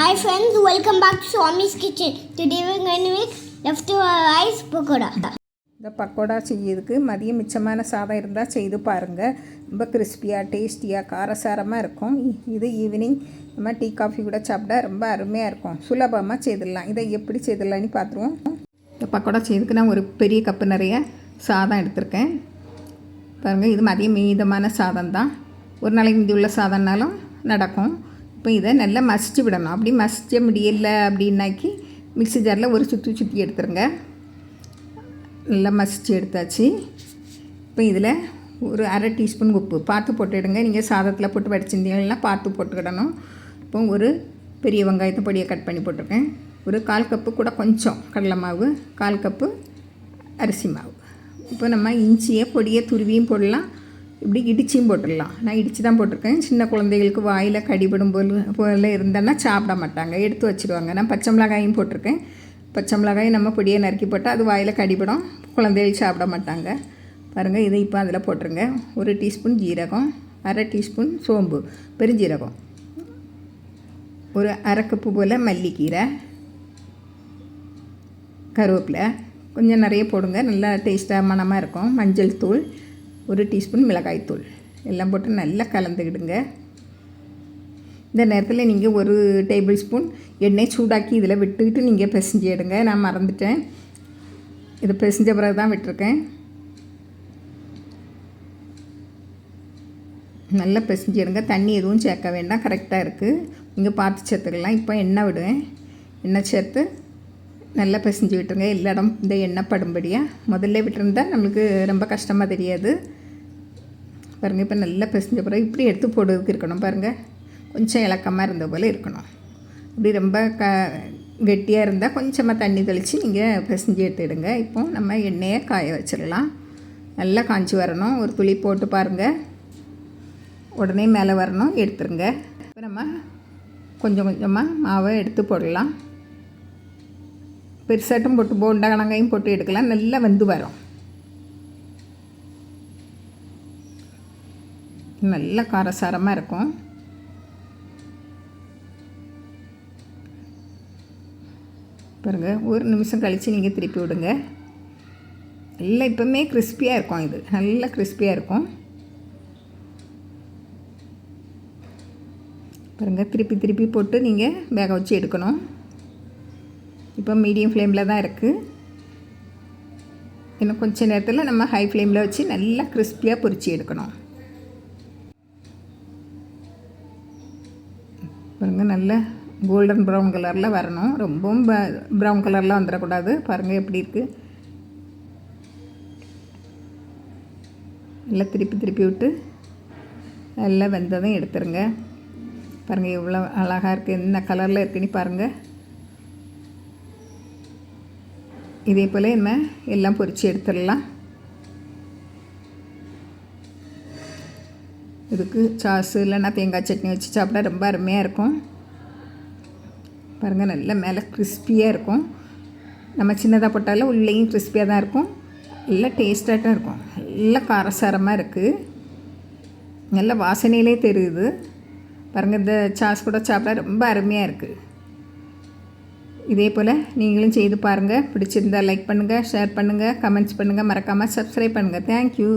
Hi friends, welcome back to Swami's Kitchen. Today we're going to make leftover rice pakoda. இந்த பக்கோடா செய்யறதுக்கு மதியம் மிச்சமான சாதம் இருந்தால் செய்து பாருங்கள் ரொம்ப கிறிஸ்பியாக டேஸ்டியாக காரசாரமாக இருக்கும். இது ஈவினிங் நம்ம டீ காஃபி கூட சாப்பிட்டா ரொம்ப அருமையாக இருக்கும். சுலபமாக செய்திடலாம். இதை எப்படி செய்திடலான்னு பார்த்துருவோம். இந்த பக்கோடா செய்யறதுக்கு நான் ஒரு பெரிய கப்பு நிறைய சாதம் எடுத்திருக்கேன். பாருங்கள் இது மதியம் மீதமான சாதம் தான் ஒரு நாளைக்கு மீதி உள்ள சாதம்னாலும் நடக்கும். இப்போ இதை நல்லா மசிச்சு விடணும். அப்படி மசிச்ச முடியல அப்படின்னாக்கி மிக்ஸி ஜாரில் ஒரு சுற்றி சுற்றி எடுத்துருங்க. நல்லா மசிச்சு எடுத்தாச்சு. இப்போ இதில் ஒரு அரை டீஸ்பூன் உப்பு. பார்த்து போட்டுடுங்க. நீங்கள் சாதத்தில் போட்டு வடிச்சிருந்தீங்கன்னா பார்த்து போட்டுக்கிடணும். இப்போ ஒரு பெரிய வெங்காயத்தை பொடியை கட் பண்ணி போட்டிருக்கேன். ஒரு கால் கப்பு கூட கொஞ்சம் கடலை மாவு கால் கப்பு அரிசி மாவு. இப்போ நம்ம இஞ்சியை பொடியை துருவியும் போடலாம். இப்படி இடிச்சியும் போட்டுடலாம். நான் இடித்து தான் போட்டிருக்கேன். சின்ன குழந்தைகளுக்கு வாயில் கடிபடும் போல் போல இருந்தேன்னா சாப்பிட மாட்டாங்க. எடுத்து வச்சுருவாங்க. நான் பச்சை மிளகாயும் போட்டிருக்கேன். பச்சை மிளகாயும் நம்ம பொடியை நறுக்கி போட்டால் அது வாயில் கடிபடும். குழந்தைகள் சாப்பிட மாட்டாங்க. பாருங்கள் இதை இப்போ அதில் போட்டுருங்க. ஒரு டீஸ்பூன் ஜீரகம் அரை டீஸ்பூன் சோம்பு பெருஞ்சீரகம். ஒரு அரை கப்பு போல் மல்லிக்கீரை கருவேப்பிலை. கொஞ்சம் நிறைய போடுங்க. நல்லா டேஸ்ட்டாக மணமாக இருக்கும். மஞ்சள் தூள் ஒரு டீஸ்பூன் மிளகாய்த்தூள். எல்லாம் போட்டு நல்லா கலந்துக்கிடுங்க. இந்த நேரத்தில் நீங்கள் ஒரு டேபிள் ஸ்பூன் எண்ணெய் சூடாக்கி இதில் விட்டுக்கிட்டு நீங்கள் பிசைஞ்சு எடுங்க. நான் மறந்துட்டேன். இது பிசைஞ்ச பிறகு தான் விட்டுருக்கேன். நல்லா பிசைஞ்சு எடுங்க. தண்ணி எதுவும் சேர்க்க வேண்டாம். கரெக்டாக இருக்குது நீங்கள் பார்த்து சேர்த்துக்கலாம். இப்போ எண்ணெய் விடுவேன். எண்ணெய் சேர்த்து நல்லா பிசைஞ்சு விட்டுருங்க. எல்லா இடம் இந்த எண்ணெய் படும்படியாக முதல்ல விட்டுருந்தா நம்மளுக்கு ரொம்ப கஷ்டமாக தெரியாது. பாருங்கள் இப்போ நல்லா பிசைஞ்ச பிறகு இப்படி எடுத்து போடுறதுக்கு இருக்கணும் பாருங்கள் கொஞ்சம் இலக்கமாக இருந்த போல் இருக்கணும். இப்படி ரொம்ப க கெட்டியாக இருந்தால் கொஞ்சமாக தண்ணி தெளித்து நீங்கள் பிசைஞ்சு எடுத்துடுங்க. இப்போ நம்ம எண்ணெயை காய வச்சிடலாம். நல்லா காஞ்சி வரணும். ஒரு துளி போட்டு பாருங்கள் உடனே மேலே வரணும். எடுத்துருங்க. இப்போ நம்ம கொஞ்சம் கொஞ்சமாக மாவை எடுத்து போடலாம். பெருசாட்டும் போட்டு போண்டா கணங்காயும் போட்டு எடுக்கலாம். நல்லா வெந்து வரும். நல்ல காரசாரமாக இருக்கும். பாருங்க ஒரு நிமிஷம் கழித்து நீங்கள் திருப்பி விடுங்க. நல்லா இப்போவுமே கிறிஸ்பியாக இருக்கும் இது. நல்லா கிறிஸ்பியாக இருக்கும். பாருங்கள் திருப்பி திருப்பி போட்டு நீங்கள் வேக வச்சு எடுக்கணும். இப்போ மீடியம் ஃப்ளேமில் தான் இருக்குது இன்னும் கொஞ்சம் நேரத்தில் நம்ம ஹை ஃப்ளேமில் வச்சு நல்லா கிறிஸ்பியாக பொரிச்சு எடுக்கணும். பாருங்கள் நல்ல கோல்டன் ப்ரௌன் கலரில் வரணும். ரொம்பவும் ப்ரௌன் கலரில் வந்துடக்கூடாது. பாருங்கள் எப்படி இருக்குது நல்லா திருப்பி திருப்பி விட்டு நல்லா வெந்ததும் எடுத்துருங்க. பாருங்கள் எவ்வளோ அழகாக இருக்குது என்ன கலரில் இருக்குன்னு பாருங்கள் இதே போல் நம்ம எல்லாம் பொரித்து எடுத்துடலாம். இதுக்கு சாஸு இல்லைன்னா தேங்காய் சட்னி வச்சு சாப்பிட்டா ரொம்ப அருமையாக இருக்கும். பாருங்கள் நல்ல மேலே கிறிஸ்பியாக இருக்கும். நம்ம சின்னதாக போட்டாலும் உள்ளேயும் கிறிஸ்பியாக தான் இருக்கும். நல்லா டேஸ்ட்டாக இருக்கும். நல்லா காரசாரமாக இருக்குது நல்ல வாசனையிலே தெரியுது. பாருங்கள் இந்த சாஸ் கூட சாப்பிட ரொம்ப அருமையாக இருக்குது இதே போல் நீங்களும் செய்து பாருங்கள் பிடிச்சிருந்தா லைக் பண்ணுங்கள் ஷேர் பண்ணுங்கள் கமெண்ட்ஸ் பண்ணுங்கள் மறக்காமல் சப்ஸ்கிரைப் பண்ணுங்கள் தேங்க்யூ